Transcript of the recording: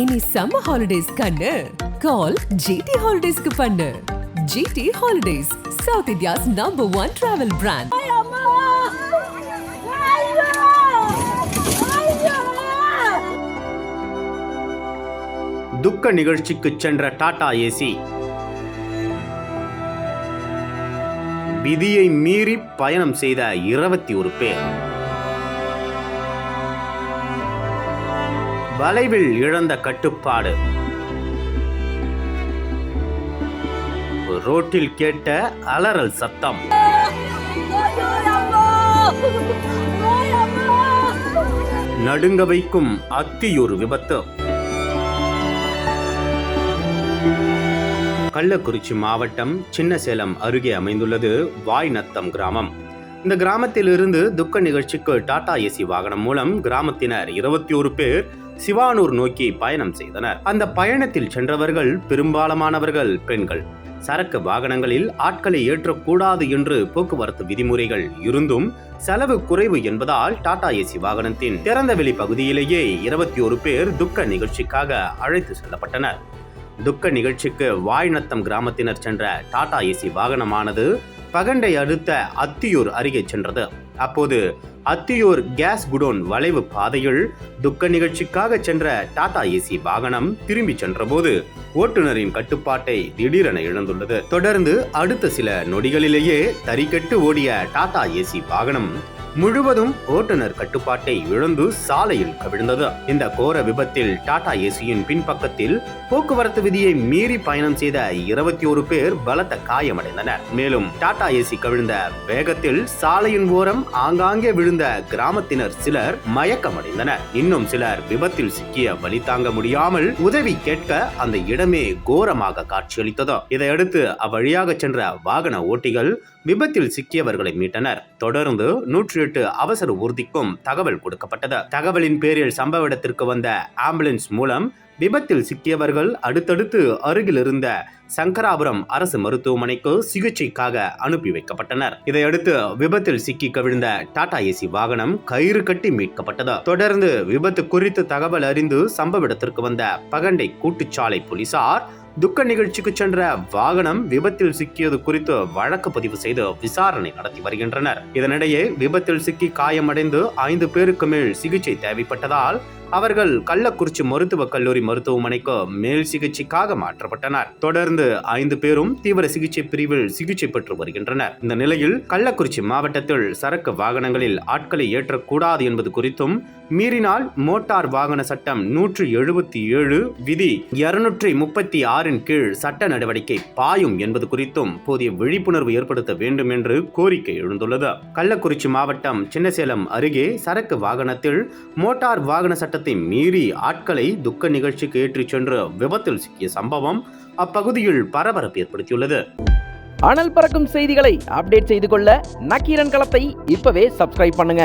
இனி summer holidays கண்ணு. கால் GT ஹாலிடேஸ்க்கு பண்ணு. GT holidays south India's number one travel brand துக்க நிகழ்ச்சிக்கு சென்ற டாடா ஏசி. விதியை மீறி பயணம் செய்த இருபத்தி ஒரு பேர். வளைவில் இழந்த கட்டுப்பாடு. ரோட்டில் கேட்ட அலறல் சத்தம். நடுங்க வைக்கும் அத்தியூர் விபத்து. கள்ளக்குறிச்சி மாவட்டம் சின்னசேலம் அருகே அமைந்துள்ளது வாய்நத்தம் கிராமம். இந்த கிராமத்திலிருந்து துக்க நிகழ்ச்சிக்கு டாடா ஏசி வாகனம் மூலம் கிராமத்தினர் இருபத்தி ஒரு பேர் சிவானூர் நோக்கி பயணம் செய்தனர். அந்த பயணத்தில் சென்றவர்கள் பெரும்பாலமானவர்கள் பெண்கள். சரக்கு வாகனங்களில் ஆட்களை ஏற்றக்கூடாது என்று போக்குவரத்து விதிமுறைகள் இருந்தும் செலவு குறைவு என்பதால் டாடா ஏசி வாகனத்தின் திறந்தவெளி பகுதியிலேயே இருபத்தி ஒரு பேர் துக்க நிகழ்ச்சிக்காக அழைத்து செல்லப்பட்டனர். துக்க நிகழ்ச்சிக்கு வாய்நத்தம் கிராமத்தினர் சென்ற டாடா ஏசி வாகனமானது பகண்டை அடுத்த அத்தியூர் அருகே சென்றது. அப்போது அத்தியூர் கேஸ் குடோன் வளைவு பாதையில் துக்க நிகழ்ச்சிக்காக சென்ற டாடா ஏசி வாகனம் திரும்பி சென்றபோது ஓட்டுநரின் கட்டுப்பாட்டை திடீரென இழந்துள்ளது. தொடர்ந்து அடுத்த சில நொடிகளிலேயே தறிக்கெட்டு ஓடிய டாடா ஏசி வாகனம் முழுவதும் ஓட்டுநர் கட்டுப்பாட்டை இழந்து சாலையில் கவிழ்ந்தது. இந்த கோர விபத்தில் டாடா ஏசியின் பின்பக்கத்தில் போக்குவரத்து விதியை மீறி பயணம் செய்த இருபத்தி ஒரு பேர் பலத்த காயமடைந்தனர். மேலும் டாடா ஏசி கவிழ்ந்த வேகத்தில் சாலையின் ஓரம் ஆங்காங்கே விழுந்த கிராமத்தினர் சிலர் மயக்கமடைந்தனர். இன்னும் சிலர் விபத்தில் சிக்கிய வழி தாங்க முடியாமல் உதவி கேட்க அந்த இடமே கோரமாக காட்சியளித்தது. இதையடுத்து அவ்வழியாக சென்ற வாகன ஓட்டிகள் விபத்தில் சிக்கியவர்களை மீட்டனர். தொடர்ந்து நூற்றி எட்டு அவசர ஊர்திக்கும் தகவல் கொடுக்கப்பட்டது. தகவலின் பேரில் சம்பவ இடத்திற்கு வந்த ஆம்புலன்ஸ் மூலம் விபத்தில் சிக்கியவர்கள் அடுத்தடுத்து அருகில் இருந்த சங்கராபுரம் அரசு மருத்துவமனைக்கு சிகிச்சைக்காக அனுப்பி வைக்கப்பட்டனர். இதையடுத்து விபத்தில் சிக்கி கவிழ்ந்த டாடா ஏசி வாகனம் கயிறு கட்டி மீட்கப்பட்டது. தொடர்ந்து விபத்து குறித்து தகவல் அறிந்து சம்பவ இடத்திற்கு வந்த பகண்டை கூட்டுச்சாலை போலீசார் துக்க நிகழ்ச்சிக்கு சென்ற வாகனம் விபத்தில் சிக்கியது குறித்து வழக்கு பதிவு செய்து விசாரணை நடத்தி வருகின்றனர். இதனிடையே விபத்தில் சிக்கி காயமடைந்து ஐந்து பேருக்கு மேல் சிகிச்சை தேவைப்பட்டதால் அவர்கள் கள்ளக்குறிச்சி மருத்துவக் கல்லூரி மருத்துவமனைக்கு மேல் சிகிச்சைக்காக மாற்றப்பட்டனர். தொடர்ந்து ஐந்து பேரும் தீவிர சிகிச்சை பிரிவில் சிகிச்சை பெற்று வருகின்றனர். இந்த நிலையில் கள்ளக்குறிச்சி மாவட்டத்தில் சரக்கு வாகனங்களில் ஆட்களை ஏற்றக்கூடாது என்பது குறித்தும் மீறினால் மோட்டார் வாகன சட்டம் நூற்று எழுபத்தி ஏழு விதி இருநூற்றி முப்பத்தி ஆறின் கீழ் சட்ட நடவடிக்கை பாயும் என்பது குறித்தும் போதிய விழிப்புணர்வு ஏற்படுத்த வேண்டும் என்று கோரிக்கை எழுந்துள்ளது. கள்ளக்குறிச்சி மாவட்டம் சின்னசேலம் அருகே சரக்கு வாகனத்தில் மோட்டார் வாகன சட்ட சட்டத்தை மீறி ஆட்களை துக்க நிகழ்ச்சிக்கு ஏற்றிச் சென்று விபத்தில் சிக்கிய சம்பவம் அப்பகுதியில் பரபரப்பு ஏற்படுத்தியுள்ளது. அனல் பறக்கும் செய்திகளை அப்டேட் செய்து கொள்ள நக்கீரன் களத்தை இப்பவே சப்ஸ்கிரைப் பண்ணுங்க.